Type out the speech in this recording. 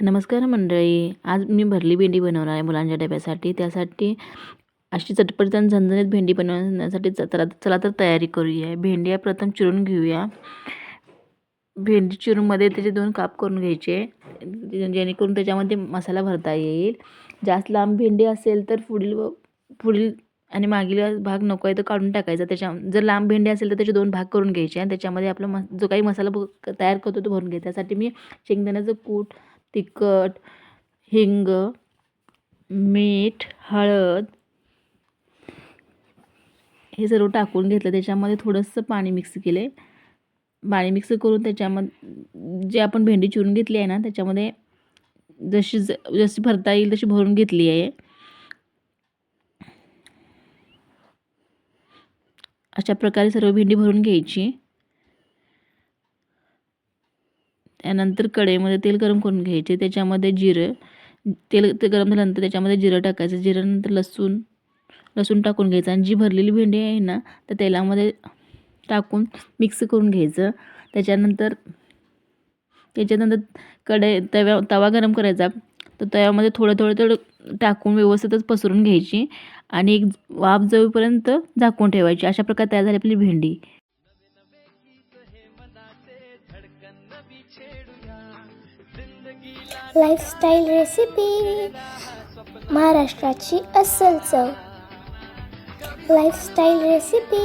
नमस्कार मंडळी आज मी भरली भेंडी बनवणार आहे मुलांच्या डब्यासाठी. त्यासाठी अशी चटपटीत आणि झणझणीत भेंडी बनवण्यासाठी च- चला चला तर तयारी करूया. भेंड्या प्रथम चिरून घेऊया. भेंडी चिरूनमध्ये त्याचे दोन काप करून घ्यायचे जेणेकरून त्याच्यामध्ये मसाला भरता येईल. जास्त लांब भेंडी असेल तर पुढील व पुढील आणि मागील भाग नको आहे तर काढून टाकायचा. त्याच्या जर लांब भेंडी असेल तर त्याचे दोन भाग करून घ्यायचे आणि त्याच्यामध्ये आपला म जो काही मसाला तयार करतो तो भरून घ्यायचा. त्यासाठी मी शेंगदाण्याचं कूट तिखट हिंग मीठ हळद हे सर्व टाकून घेतलं. त्याच्यामध्ये थोडंसं पाणी मिक्स केले पाणी मिक्स करून त्याच्यामध्ये जे आपण भेंडी चिरून घेतली आहे ना त्याच्यामध्ये जशी ज जशी भरता येईल तशी भरून घेतली आहे. अशा प्रकारे सर्व भेंडी भरून घ्यायची. त्यानंतर कढईमध्ये तेल गरम करून घ्यायचे. त्याच्यामध्ये जिरं तेल ते गरम झाल्यानंतर त्याच्यामध्ये जिरं टाकायचं. जिऱ्यानंतर लसूण लसूण टाकून घ्यायचं. आणि जी भरलेली भेंडी आहे ना तर तेलामध्ये टाकून मिक्स करून घ्यायचं. त्याच्यानंतर त्याच्यानंतर कढई तव्या तवा गरम करायचा. तर तव्यामध्ये थोडं थोडं थोडं टाकून व्यवस्थितच पसरून घ्यायची. आणि एक वाफ जाईपर्यंत झाकून ठेवायची अशा प्रकारे तयार झाली आपली भेंडी. लाईफस्टाईल रेसिपी महाराष्ट्राची अस्सल चव. Lifestyle recipe